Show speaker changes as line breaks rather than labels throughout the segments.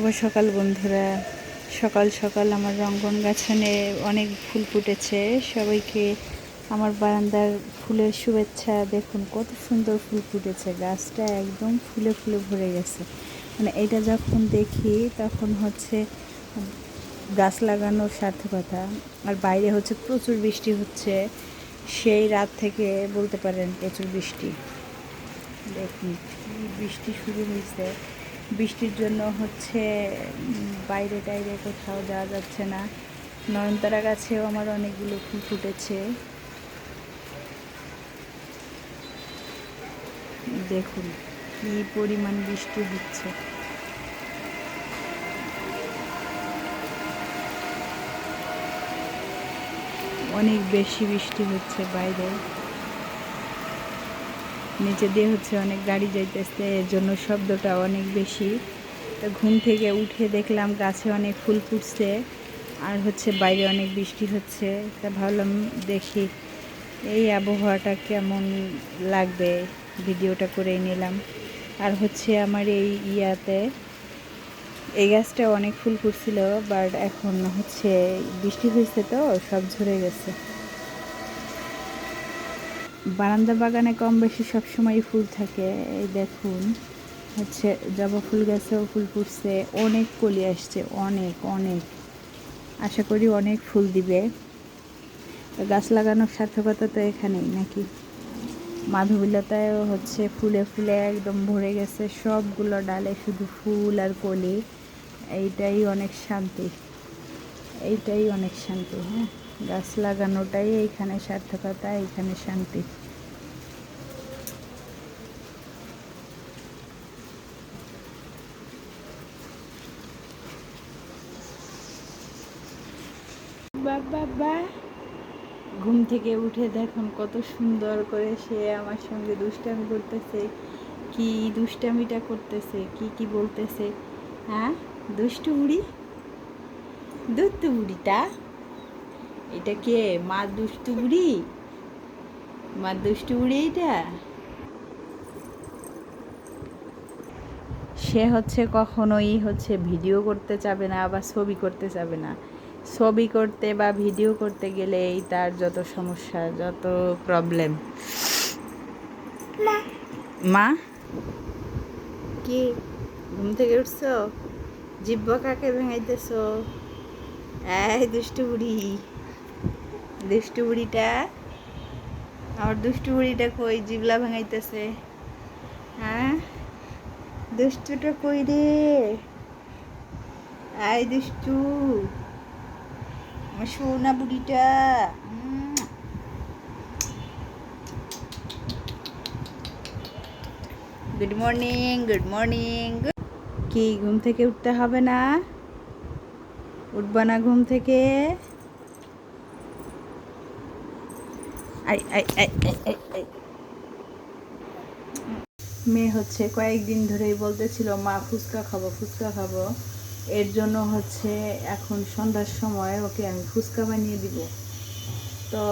শুভ সকাল বন্ধুরা। সকাল সকাল আমার রঙ্গন গাছনে অনেক ফুল ফুটেছে। সবাইকে আমার বারান্দার ফুলের শুভেচ্ছা। দেখুন কত সুন্দর ফুল ফুটেছে। গাছটা একদম ফুলে ফুলে ভরে গেছে। মানে এটা যখন দেখি, তখন হচ্ছে গাছ লাগানোর সার্থকতা। আর বাইরে হচ্ছে প্রচুর বৃষ্টি হচ্ছে। সেই রাত থেকে বলতে পারেন প্রচুর বৃষ্টি। দেখুন বৃষ্টি শুরু হয়েছে। বৃষ্টির জন্য হচ্ছে বাইরে টাইরে কোথাও যাওয়া যাচ্ছে না। নয়নতারা গাছেও আমার অনেকগুলো ফুল ফুটেছে। দেখুন, কি পরিমাণ বৃষ্টি হচ্ছে। অনেক বেশি বৃষ্টি হচ্ছে বাইরে। নিচে দিয়ে হচ্ছে অনেক গাড়ি যাইতেছে এর জন্য শব্দটা অনেক বেশি। তো ঘুম থেকে উঠে দেখলাম গাছে অনেক ফুল ফুটছে, আর হচ্ছে বাইরে অনেক বৃষ্টি হচ্ছে। তা ভাবলাম দেখি এই আবহাওয়াটা কেমন লাগবে, ভিডিওটা করে নিলাম। আর হচ্ছে আমার এই ইয়াতে এই গাছটা অনেক ফুল ফুটছিল বাট এখন হচ্ছে বৃষ্টি হয়েছে তো, সব ঝরে গেছে। বারান্দা বাগানে কম বেশি সবসময় ফুল থাকে। এই দেখুন, হচ্ছে জবা ফুল গাছেও ফুল ফুটছে, অনেক কলি আসছে, অনেক অনেক। আশা করি অনেক ফুল দিবে। গাছ লাগানোর সার্থকতা তো এখানেই, নাকি? মাধবীলতায়ও হচ্ছে ফুলে ফুলে একদম ভরে গেছে, সবগুলো ডালে শুধু ফুল আর কলি। এইটাই অনেক শান্তি, এইটাই অনেক শান্তি হ্যাঁ? গাছ লাগানোটাই এইখানে সার্থকতা, এইখানে শান্তি। বাবা ঘুম থেকে উঠে দেখুন কত সুন্দর করে সে আমার সঙ্গে দুষ্টামি করতেছে। কি দুষ্টামিটা করতেছে, কি কি বলতেছে হ্যাঁ? দুষ্টু বুড়ি? দুষ্টু বুড়িটা? এটা কে? মা দুষ্টু বুড়ি? মা দুষ্টু বুড়ি এটা সে হচ্ছে কখনোই হচ্ছে ভিডিও করতে চাবে না বা ছবি করতে চাবে না। ছবি করতে বা ভিডিও করতে গেলেই তার যত সমস্যা যত প্রবলেম মা? কি? ঘুম থেকে উঠছো? জিব্বা কাকে ভেঙাইতেছো? এই দুষ্টু বুড়ি। দুষ্টু বুড়িটা। আমার দুষ্টু বুড়িটা কই? জিবলা ভাঙাইতেছে। হ্যাঁ? দুষ্টুটা কই রে? আই দুষ্টু। সোনা বুড়িটা। Good morning good morning. কি, ঘুম থেকে উঠতে হবে না? উঠবা না ঘুম থেকে? মেয়ে হচ্ছে কয়েকদিন ধরেই বলতেছিল, মা, ফুচকা খাব ফুচকা খাব। এর জন্য হচ্ছে এখন সন্ধ্যার সময় ওকে আমি ফুচকা বানিয়ে দিব। তো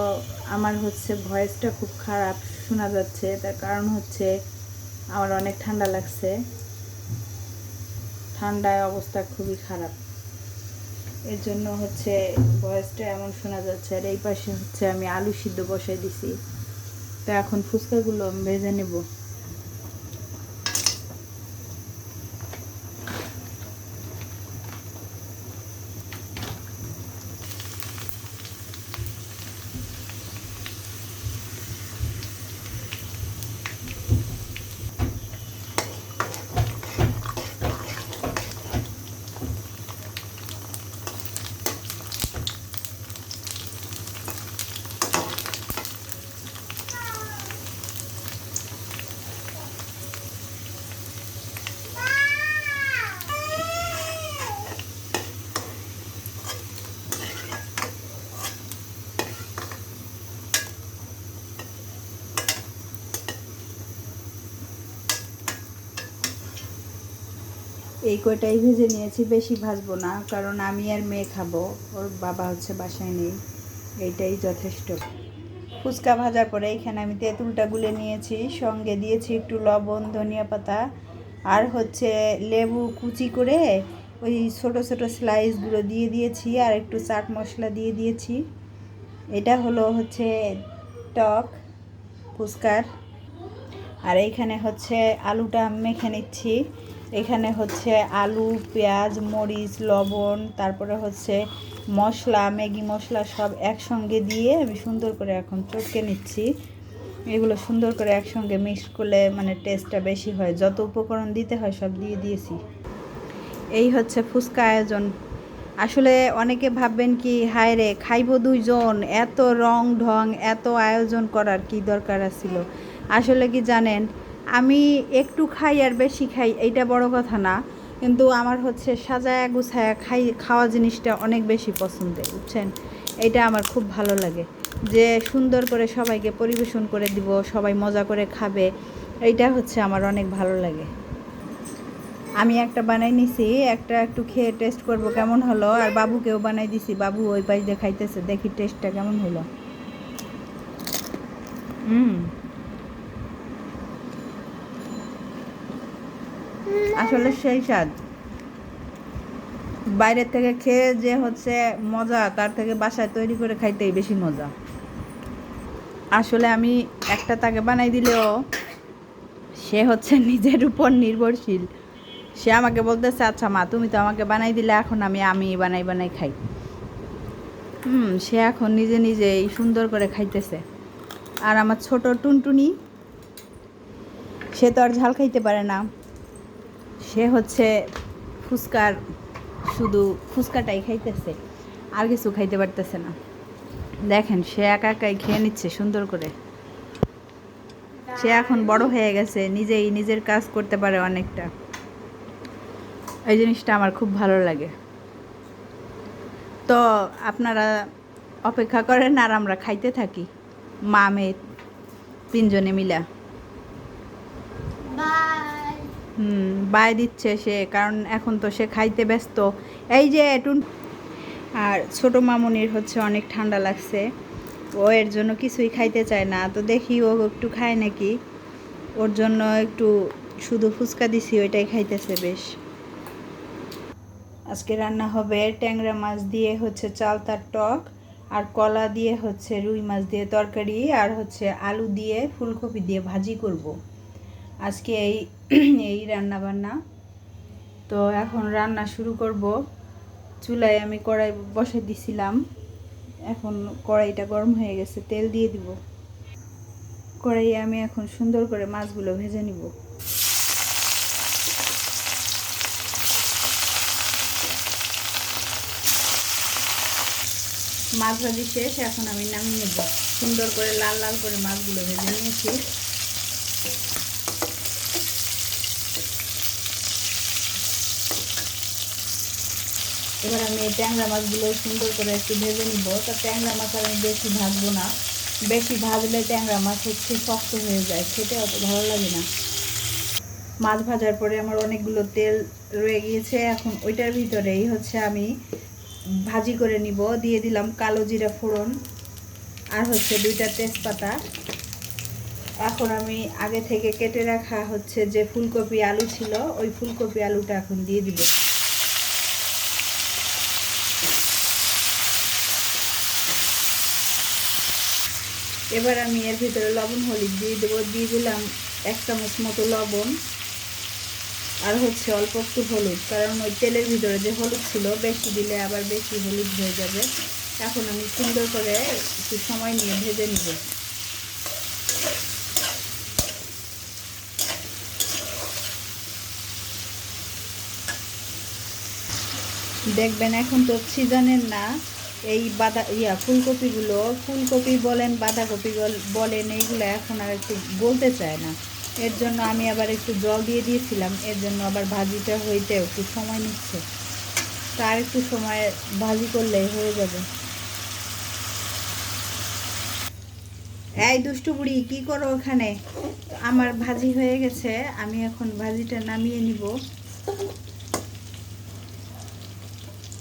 আমার হচ্ছে ভয়েসটা খুব খারাপ শোনা যাচ্ছে। তার কারণ হচ্ছে আমার অনেক ঠান্ডা লাগছে। ঠান্ডায় অবস্থা খুবই খারাপ। এর জন্য হচ্ছে ভয়েসটা এমন শোনা যাচ্ছে আর এই পাশে হচ্ছে আমি আলু সিদ্ধ বসাই দিছি। তো এখন ফুচকাগুলো ভেজে নেব। এই কয়টাই ভেজে নিয়েছি, বেশি ভাজবো না, কারণ আমি আর মেয়ে খাব, ওর বাবা হচ্ছে বাসায় নেই, এইটাই যথেষ্ট। ফুচকা ভাজার পরে এখানে আমি তেঁতুলটা গুলে নিয়েছি, সঙ্গে দিয়েছি একটু লবণ, ধনিয়া পাতা, আর হচ্ছে লেবু কুচি করে ওই ছোট ছোট স্লাইসগুলো দিয়ে দিয়েছি, আর একটু চাট মশলা দিয়ে দিয়েছি। এটা হলো হচ্ছে টক ফুচকার। আর এইখানে হচ্ছে আলুটা মেখে নিচ্ছি। এখানে হচ্ছে আলু, পেঁয়াজ, মরিচ, লবণ, তারপরে হচ্ছে মশলা, ম্যাগি মশলা সব একসঙ্গে দিয়ে আমি সুন্দর করে এখন চটকে নিচ্ছি। এগুলো সুন্দর করে একসঙ্গে মিক্স করলে মানে টেস্টটা বেশি হয়। যত উপকরণ দিতে হয় সব দিয়ে দিয়েছি। এই হচ্ছে ফুচকা আয়োজন। আসলে অনেকে ভাববেন কি, হায় রে, খাইব দুইজন, এত রং ঢং, এত আয়োজন করার কি দরকার আছিল? আসলে কি জানেন আমি একটু খাই আর বেশি খাই, এইটা বড় কথা না। কিন্তু আমার হচ্ছে সাজায়া গুছায়া খাই, খাওয়া জিনিসটা অনেক বেশি পছন্দের, বুঝছেন? এটা আমার খুব ভালো লাগে। যে সুন্দর করে সবাইকে পরিবেশন করে দিব, সবাই মজা করে খাবে, এইটা হচ্ছে আমার অনেক ভালো লাগে। আমি একটা বানাই নিছি, একটা একটু খেয়ে টেস্ট করব কেমন হলো, আর বাবুকেও বানাই দিছি। বাবু ওই পাশ দিয়ে খাইতেছে, দেখি টেস্টটা কেমন হলো। হুম আসলে সেই স্বাদ। বাইরের থেকে খেয়ে যে হচ্ছে মজা, তার থেকে বাসায় তৈরি করে খাইতেই বেশি মজা। আসলে আমি একটা তাকে বানাই দিলেও সে হচ্ছে নিজের উপর নির্ভরশীল। সে আমাকে বলতেছে আচ্ছা মা, তুমি তো আমাকে বানাই দিলে, এখন আমি আমি বানাই বানাই খাই। হুম, সে এখন নিজে নিজেই সুন্দর করে খাইতেছে। আর আমার ছোট টুনটুনি, সে তো আর ঝাল খাইতে পারে না। সে হচ্ছে ফুচকার শুধু ফুচকাটাই খাইতেছে, আর কিছু খাইতে পারতেছে না। দেখেন, সে একা একাই খেয়ে নিচ্ছে সুন্দর করে। সে এখন বড় হয়ে গেছে, নিজেই নিজের কাজ করতে পারে অনেকটা। এই জিনিসটা আমার খুব ভালো লাগে। তো আপনারা অপেক্ষা করেন, আর আমরা খাইতে থাকি, মা, মেয়ে, তিনজনে মিলা। হুম, বাই দিচ্ছে সে, কারণ এখন তো সে খাইতে ব্যস্ত। এই যে এটুন আর ছোট মামুনির হচ্ছে অনেক ঠান্ডা লাগছে, ও এর জন্য কিছুই খাইতে চায় না। তো দেখি ও একটু খায় নাকি, ওর জন্য একটু শুধু ফুচকা দিছি, ওইটাই খাইতেছে বেশ। আজকে রান্না হবে ট্যাংরা মাছ দিয়ে হচ্ছে চালতার টক, আর কলা দিয়ে হচ্ছে রুই মাছ দিয়ে তরকারি, আর হচ্ছে আলু দিয়ে ফুলকপি দিয়ে ভাজি করব। আজকে এই এই রান্না বান্না তো এখন রান্না শুরু করব। চুলায় আমি কড়াই বসে দিছিলাম। এখন কড়াইটা গরম হয়ে গেছে, তেল দিয়ে দিব। কড়াইয়ে আমি এখন সুন্দর করে মাছগুলো ভেজে নিব। মাছ ভাজি শেষ, এখন আমি নামিয়ে নেব। সুন্দর করে লাল লাল করে মাছগুলো ভেজে নিয়েছি। এবার আমি এই ট্যাংরা মাছগুলো সুন্দর করে একটু ভেজে নিব। তো ট্যাংরা মাছ আমি বেশি ভাজবো না। বেশি ভাজলে ট্যাংরা মাছ হচ্ছে শক্ত হয়ে যায়। খেতে অত ভালো লাগে না। মাছ ভাজার পরে আমার অনেকগুলো তেল রয়ে গিয়েছে। এখন ওইটার ভিতরেই হচ্ছে আমি ভাজি করে নিব। দিয়ে দিলাম কালো জিরা ফোড়ন আর হচ্ছে দুইটা তেজপাতা। এখন আমি আগে থেকে কেটে রাখা হচ্ছে যে ফুলকপি আলু ছিল, ওই ফুলকপি আলুটা এখন দিয়ে দিব। এবার আমি এর ভিতরে লবণ, হলুদ দিয়ে দেবো। দিয়ে দিলাম এক চামচ মতো লবণ আর হচ্ছে অল্প একটু হলুদ, কারণ ওই তেলের ভিতরে যে হলুদ ছিল, বেশি দিলে আবার বেশি হলুদ হয়ে যাবে। এখন আমি সুন্দর করে একটু সময় নিয়ে ভেজে নিব। দেখবেন এখন তো সিজনের না। এই বাঁধা ইয়া, ফুলকপিগুলো, ফুলকপি বলেন, বাঁধাকপি বলেন, এইগুলো এখন আর একটু বলতে চায় না। এর জন্য আমি আবার একটু জল দিয়ে দিয়েছিলাম, এর জন্য আবার ভাজিটা হইতে একটু সময় নিচ্ছে। তার একটু সময় ভাজি করলেই হয়ে যাবে। এই দুষ্টু বুড়ি, কি করো ওখানে? আমার ভাজি হয়ে গেছে, আমি এখন ভাজিটা নামিয়ে নিব।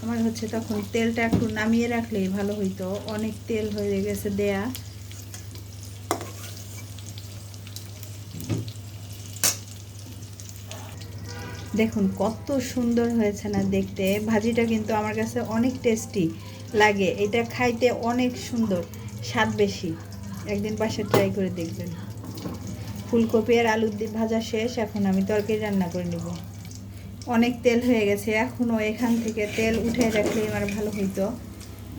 আমার হচ্ছে তখন তেলটা একটু নামিয়ে রাখলেই ভালো হইতো। অনেক তেল হয়ে গেছে দেয়া। দেখুন, কত সুন্দর হয়েছে না দেখতে। ভাজিটা কিন্তু আমার কাছে অনেক টেস্টি লাগে। এটা খাইতে অনেক সুন্দর, স্বাদ বেশি। একদিন বাসা ট্রাই করে দেখবেন। ফুলকপি আর আলুর দিয়ে ভাজা শেষ, এখন আমি তরকারি রান্না করে নেব। অনেক তেল হয়ে গেছে এখনও এখান থেকে তেল উঠে রাখলে আমার ভালো হইতো।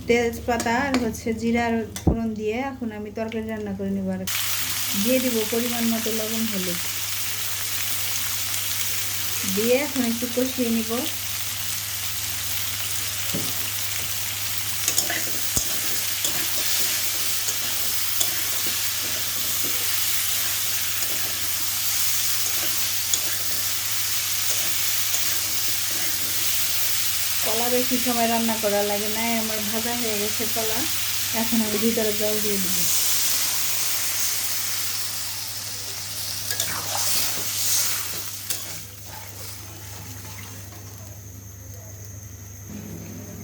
তেজপাতা আর হচ্ছে জিরার ফোড়ন দিয়ে এখন আমি তরকারি রান্না করে নেব আর দিয়ে দিব পরিমাণ মতো লবণ, হলুদ। দিয়ে এখন একটু কষিয়ে নিব। কলা বেশি সময় রান্না করা লাগে না আমার ভাজা হয়ে গেছে কলা। এখন আমি ভিতরে জল দিয়ে দিব।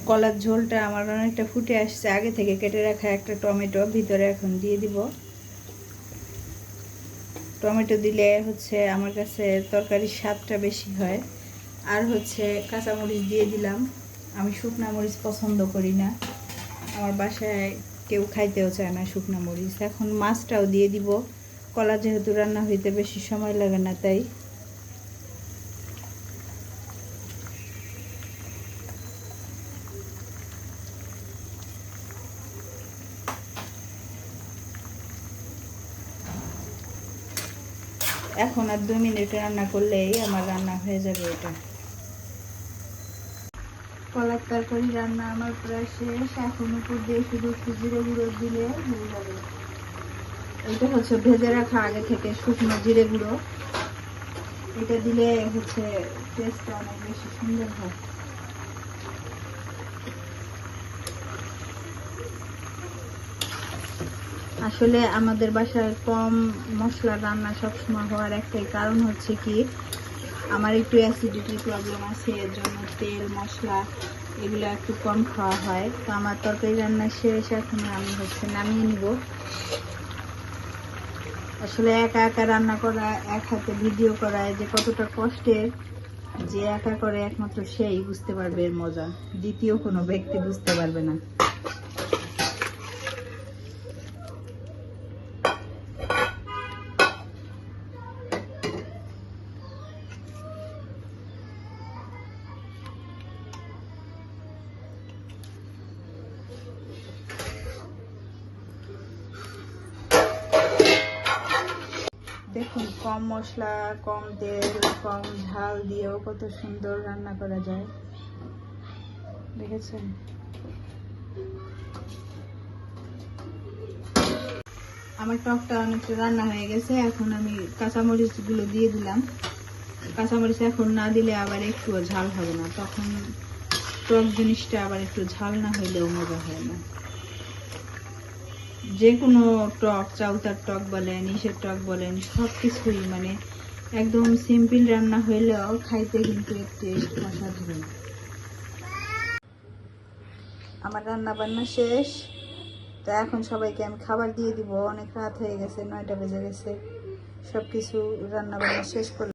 কলার ঝোলটা আমার অনেকটা ফুটে আসছে, আগে থেকে কেটে রাখা একটা টমেটো ভিতরে এখন দিয়ে দিব। টমেটো দিলে হচ্ছে আমার কাছে তরকারির স্বাদটা বেশি হয়। আর হচ্ছে কাঁচামরিচ দিয়ে দিলাম। আমি শুকনা মরিচ পছন্দ করি না। আমার বাসায় কেউ খাইতেও চায় না শুকনা মরিচ। এখন মাছটাও দিয়ে দিব। কলা যেহেতু রান্না হইতে বেশি সময় লাগে না, তাই। এখন আর দু মিনিট রান্না করলেই আমার রান্না হয়ে যাবে এটা। কলার তরকারি রান্না আমার প্রায় শেষ। এখন উপর দিয়ে শুধু জিরে গুঁড়ো দিলে হয়ে যাবে। এটা হচ্ছে ভেজে রাখা আগে থেকে শুকনো জিরে গুঁড়ো। এটা দিলে হচ্ছে টেস্টটা অনেক বেশি সুন্দর হয়। আসলে আমাদের বাসায় কম মশলা রান্না সবসময় হওয়ার একটাই কারণ হচ্ছে কি আমার একটু অ্যাসিডিটির প্রবলেম আছে এর জন্য তেল, মশলা, এগুলো একটু কম খাওয়া হয়। তো আমার তরকারি রান্না শেষ, এখন আমি হচ্ছে নামিয়ে নিব। আসলে একা একা রান্না করা, এক হাতে ভিডিও করা যে কতটা কষ্টের, যে একা করে একমাত্র সেই বুঝতে পারবে এর মজা। দ্বিতীয় কোনো ব্যক্তি বুঝতে পারবে না। দেখুন, কম মশলা, কম তেল, কম ঝাল দিয়েও কত সুন্দর রান্না করা যায়। দেখেছেন? আমার টকটা অনেকটা রান্না হয়ে গেছে, এখন আমি কাঁচামরিচগুলো দিয়ে দিলাম। কাঁচামরিচ এখন না দিলে আবার একটু ঝাল হবে না, তখন টক জিনিসটা আবার একটু ঝাল না হইলেও মজা হয় না। যে কোনো টক, চাউতার টক বলেন, ইসের টক বলেন সব কিছুই মানে একদম সিম্পল রান্না হইলেও খাইতে কিন্তু টেস্ট অসাধারণ। আমার রান্না বান্না শেষ। তো এখন সবাইকে আমি খাবার দিয়ে দিব। অনেক রাত হয়ে গেছে, নয়টা বেজে গেছে। সব কিছু রান্না বান্না শেষ করলাম।